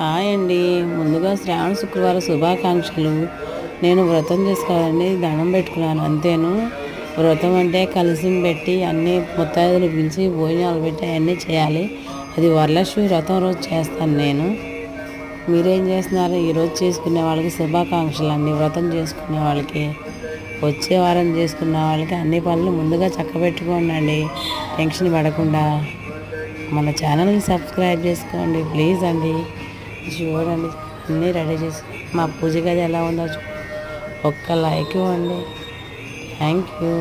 Hi అండి. ముందుగా శ్రావణ శుక్రవారం శుభాకాంక్షలు. నేను వ్రతం చేసుకోవాలని దండం పెట్టుకున్నాను అంతేను. వ్రతం అంటే కలిసి పెట్టి అన్ని ముత్తాదులు పిలిచి భోజనాలు పెట్టి అన్నీ చేయాలి. అది వరలక్ష్మి వ్రతం రోజు చేస్తాను నేను. మీరేం చేస్తున్నారు? ఈరోజు చేసుకునే వాళ్ళకి శుభాకాంక్షలు అండి వ్రతం చేసుకునే వాళ్ళకి వచ్చే వారం చేసుకున్న వాళ్ళకి అన్ని పనులు ముందుగా చక్కబెట్టుకోండి టెన్షన్ పడకుండా. మన ఛానల్ని సబ్స్క్రైబ్ చేసుకోండి ప్లీజ్ అండి. చూడండి అన్నీ రెడీ చేసి మా పూజ గది ఎలా ఉందో ఒక్క లైక్ ఇవ్వండి. Thank you.